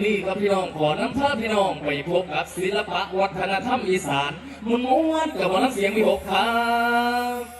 นี้ครับพี่น้องขอนำพาพี่น้องไปพบกับศิลปะวัฒนธรรมอีสานมันม้วนกับวันเสียงมีหกครับ